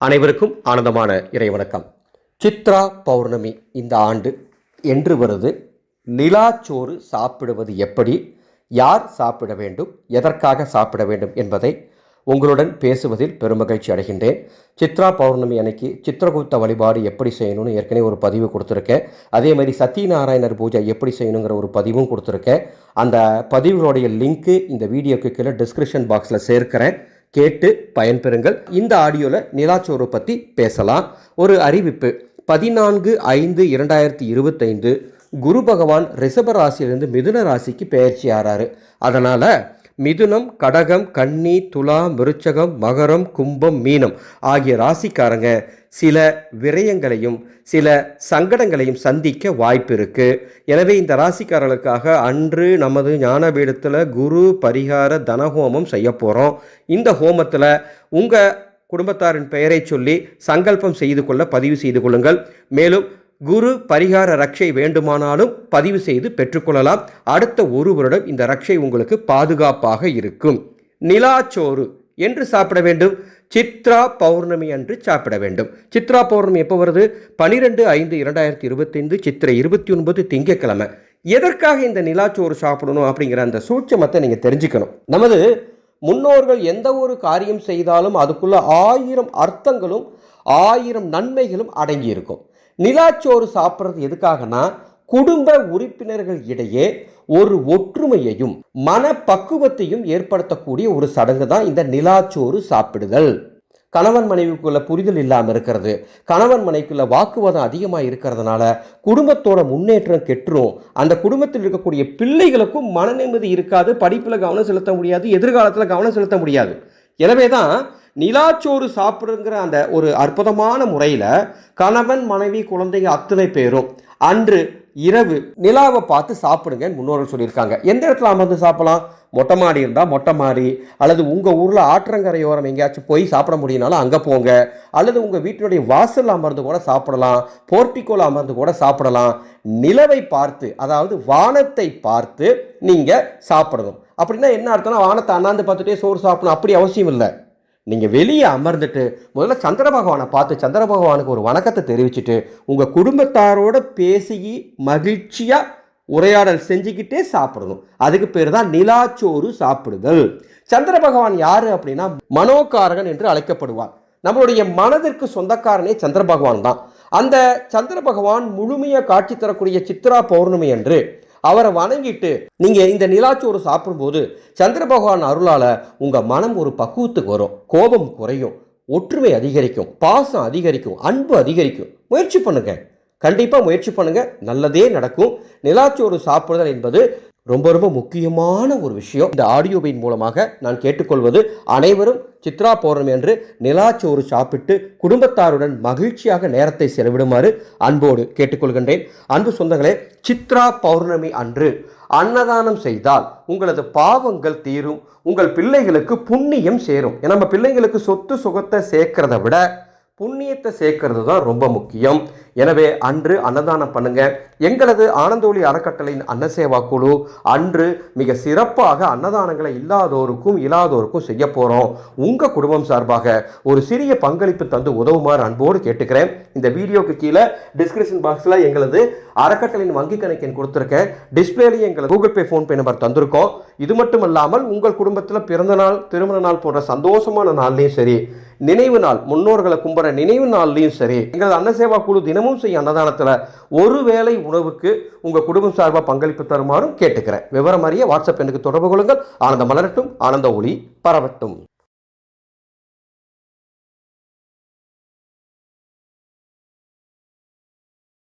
அனைவருக்கும் ஆனந்தமான இறைவணக்கம். சித்ரா பௌர்ணமி இந்த ஆண்டு என்று வருது. நிலாச்சோறு சாப்பிடுவது எப்படி? யார் சாப்பிட வேண்டும்? எதற்காக சாப்பிட வேண்டும் என்பதை உங்களுடன் பேசுவதில் பெருமகிழ்ச்சி அடைகின்றேன். சித்ரா பௌர்ணமி அன்னைக்கு சித்திரகுப்த வழிபாடு எப்படி செய்யணும்னு ஏற்கனவே ஒரு பதிவு கொடுத்துருக்கேன். அதே மாதிரி சத்யநாராயணர் பூஜை எப்படி செய்யணுங்கிற ஒரு பதிவும் கொடுத்துருக்கேன். அந்த பதிவுகளுடைய லிங்க்கு இந்த வீடியோக்கு கீழே டிஸ்கிரிப்ஷன் பாக்ஸில் சேர்க்கிறேன். கேட்டு பயன்பெறுங்கள். இந்த ஆடியோவில் நிலாச்சோறு பற்றி பேசலாம். ஒரு அறிவிப்பு. பதினான்கு ஐந்து இரண்டாயிரத்தி இருபத்தைந்து குரு பகவான் ரிஷப ராசியிலிருந்து மிதுன ராசிக்கு பெயர்ச்சி ஆறாரு. அதனால் மிதுனம் கடகம் கன்னி துலா மிருச்சகம் மகரம் கும்பம் மீனம் ஆகிய ராசிக்காரங்க சில விரயங்களையும் சில சங்கடங்களையும் சந்திக்க வாய்ப்பு இருக்கு. எனவே இந்த ராசிக்காரர்களுக்காக அன்று நமது ஞானபீடத்தில் குரு பரிகார தனஹோமம் செய்ய போகிறோம் இந்த ஹோமத்தில் உங்கள் குடும்பத்தாரின் பெயரை சொல்லி சங்கல்பம் செய்து கொள்ள பதிவு செய்து கொள்ளுங்கள். மேலும் குரு பரிகார ரக்ஷை வேண்டுமானாலும் பதிவு செய்து பெற்றுக்கொள்ளலாம். அடுத்த ஒரு வருடம் இந்த ரக்ஷை உங்களுக்கு பாதுகாப்பாக இருக்கும். நிலாச்சோறு என்று சாப்பிட வேண்டும். சித்ரா பௌர்ணமி அன்று சாப்பிட வேண்டும். சித்ரா பௌர்ணமி எப்போ வருது? பனிரெண்டு ஐந்து இரண்டாயிரத்தி இருபத்தைந்து சித்திரை இருபத்தி ஒன்பது திங்கக்கிழமை எதற்காக இந்த நிலாச்சோறு சாப்பிடணும் அப்படிங்கிற அந்த சூட்சமத்தை நீங்கள் தெரிஞ்சுக்கணும். நமது முன்னோர்கள் எந்த ஒரு காரியம் செய்தாலும் அதுக்குள்ள ஆயிரம் அர்த்தங்களும் ஆயிரம் நன்மைகளும் அடங்கி இருக்கும் நிலாச்சோறு சாப்பிட்றது எதுக்காகனா குடும்ப உறுப்பினர்கள் இடையே ஒரு ஒற்றுமையையும் மனப்பக்குவத்தையும் ஏற்படுத்தக்கூடிய ஒரு சடங்கு தான் இந்த நிலாச்சோறு சாப்பிடுதல். கணவன் மனைவிக்குள்ள புரிதல் இல்லாமல் இருக்கிறது. கணவன் மனைவிக்குள்ள வாக்குவாதம் அதிகமாக இருக்கிறதுனால குடும்பத்தோட முன்னேற்றம் கெட்டுரும். அந்த குடும்பத்தில் இருக்கக்கூடிய பிள்ளைகளுக்கும் மன நிம்மதி இருக்காது படிப்பில் கவனம் செலுத்த முடியாது எதிர்காலத்தில் கவனம் செலுத்த முடியாது. எனவே தான் நிலாச்சோறு சாப்பிடுங்கிற அந்த ஒரு அற்புதமான முறையில் கணவன் மனைவி குழந்தைங்க அத்தனை பேரும் அன்று இரவு நிலாவை பார்த்து சாப்பிடுங்க முன்னோர்கள் சொல்லியிருக்காங்க. எந்த இடத்துல அமர்ந்து சாப்பிடலாம்? மொட்டை மாடி இருந்தால் மொட்டை மாடி அல்லது உங்கள் ஊரில் ஆற்றங்கரையோரம் எங்கேயாச்சும் போய் சாப்பிட முடியும்னாலும் அங்கே போங்க. அல்லது உங்கள் வீட்டினுடைய வாசல் அமர்ந்து கூட சாப்பிடலாம் போர்ட்டிக்கோல் அமர்ந்து கூட சாப்பிடலாம். நிலவை பார்த்து அதாவது வானத்தை பார்த்து நீங்கள் சாப்பிடணும். அப்படின்னா என்ன அர்த்தம்னா வானத்தை அண்ணாந்து பார்த்துட்டே சோறு சாப்பிடணும். அப்படி அவசியம் இல்லை. நீங்கள் வெளியே அமர்ந்துட்டு முதல்ல சந்திர பகவானை பார்த்து சந்திர பகவானுக்கு ஒரு வணக்கத்தை தெரிவிச்சுட்டு உங்கள் குடும்பத்தாரோட பேசி மகிழ்ச்சியாக உரையாடல் செஞ்சுக்கிட்டே சாப்பிடணும். அதுக்கு பேர் தான் நிலாச்சோறு சாப்பிடுதல். சந்திர பகவான் யார் அப்படின்னா மனோகாரகன் என்று அழைக்கப்படுவார். நம்மளுடைய மனதிற்கு சொந்தக்காரனே சந்திர பகவான் தான். அந்த சந்திர பகவான் முழுமையாக காட்சி தரக்கூடிய சித்ரா பௌர்ணமி என்று அவரை வணங்கிட்டு நீங்கள் இந்த நிலாச்சோறு சாப்பிடும்போது சந்திர பகவான் அருளால் உங்கள் மனம் ஒரு பக்குவத்துக்கு வரும். கோபம் குறையும். ஒற்றுமை அதிகரிக்கும். பாசம் அதிகரிக்கும். அன்பு அதிகரிக்கும். முயற்சி பண்ணுங்கள் கண்டிப்பாக முயற்சி பண்ணுங்கள் நல்லதே நடக்கும். நிலாச்சோறு சாப்பிடுதல் என்பது ரொம்ப ரொம்ப முக்கியமான ஒரு விஷயம். இந்த ஆடியோவின் மூலமாக நான் கேட்டுக்கொள்வது அனைவரும் சித்ரா பௌர்ணமி என்று நிலாச்சோறு சாப்பிட்டு குடும்பத்தாருடன் மகிழ்ச்சியாக நேரத்தை செலவிடுமாறு அன்போடு கேட்டுக்கொள்கின்றேன். அன்பு சொந்தங்களே சித்ரா பௌர்ணமி அன்று அன்னதானம் செய்தால் உங்களது பாவங்கள் தீரும் உங்கள் பிள்ளைகளுக்கு புண்ணியம் சேரும். ஏன்னா நம்ம பிள்ளைங்களுக்கு சொத்து சுகத்தை சேர்க்கிறத விட புண்ணியத்தை சேர்க்கறது தான் ரொம்ப முக்கியம். எனவே அன்று அன்னதானம் பண்ணுங்க. எங்களது ஆனந்தோழி அறக்கட்டளையின் அன்னசேவா குழு அன்று மிக சிறப்பாக அன்னதானங்களை இல்லாதோருக்கும் இல்லாதோருக்கும் செய்ய போகிறோம் உங்கள் குடும்பம் சார்பாக ஒரு சிறிய பங்களிப்பு தந்து உதவுமாறு அன்போடு கேட்டுக்கிறேன். இந்த வீடியோக்கு கீழே டிஸ்கிரிப்ஷன் பாக்ஸில் எங்களது அறக்கட்டளின் வங்கி கணக்கின் கொடுத்துருக்கேன் டிஸ்பிளேலையும் எங்களை கூகுள் பே ஃபோன்பே நம்பர் தந்திருக்கோம். இது மட்டும் இல்லாமல் உங்கள் குடும்பத்தில் பிறந்த நாள் திருமண நாள் போன்ற சந்தோஷமான நாள்லையும் சரி நினைவு நாள் முன்னோர்களை கும்புற நினைவு நாள்லையும் சரி எங்களது அன்னசேவா குழு தினமும் செய்ய அன்னதானத்தில் ஒரு வேளை உணவுக்கு உங்கள் குடும்பம் சார்பாக பங்களிப்பு தருமாறும் கேட்டுக்கிறேன். விவரம் அறிய வாட்ஸ்அப் எனக்கு தொடர்பு கொள்ளுங்கள். ஆனந்த மலரட்டும் ஆனந்த ஒளி பரவட்டும்.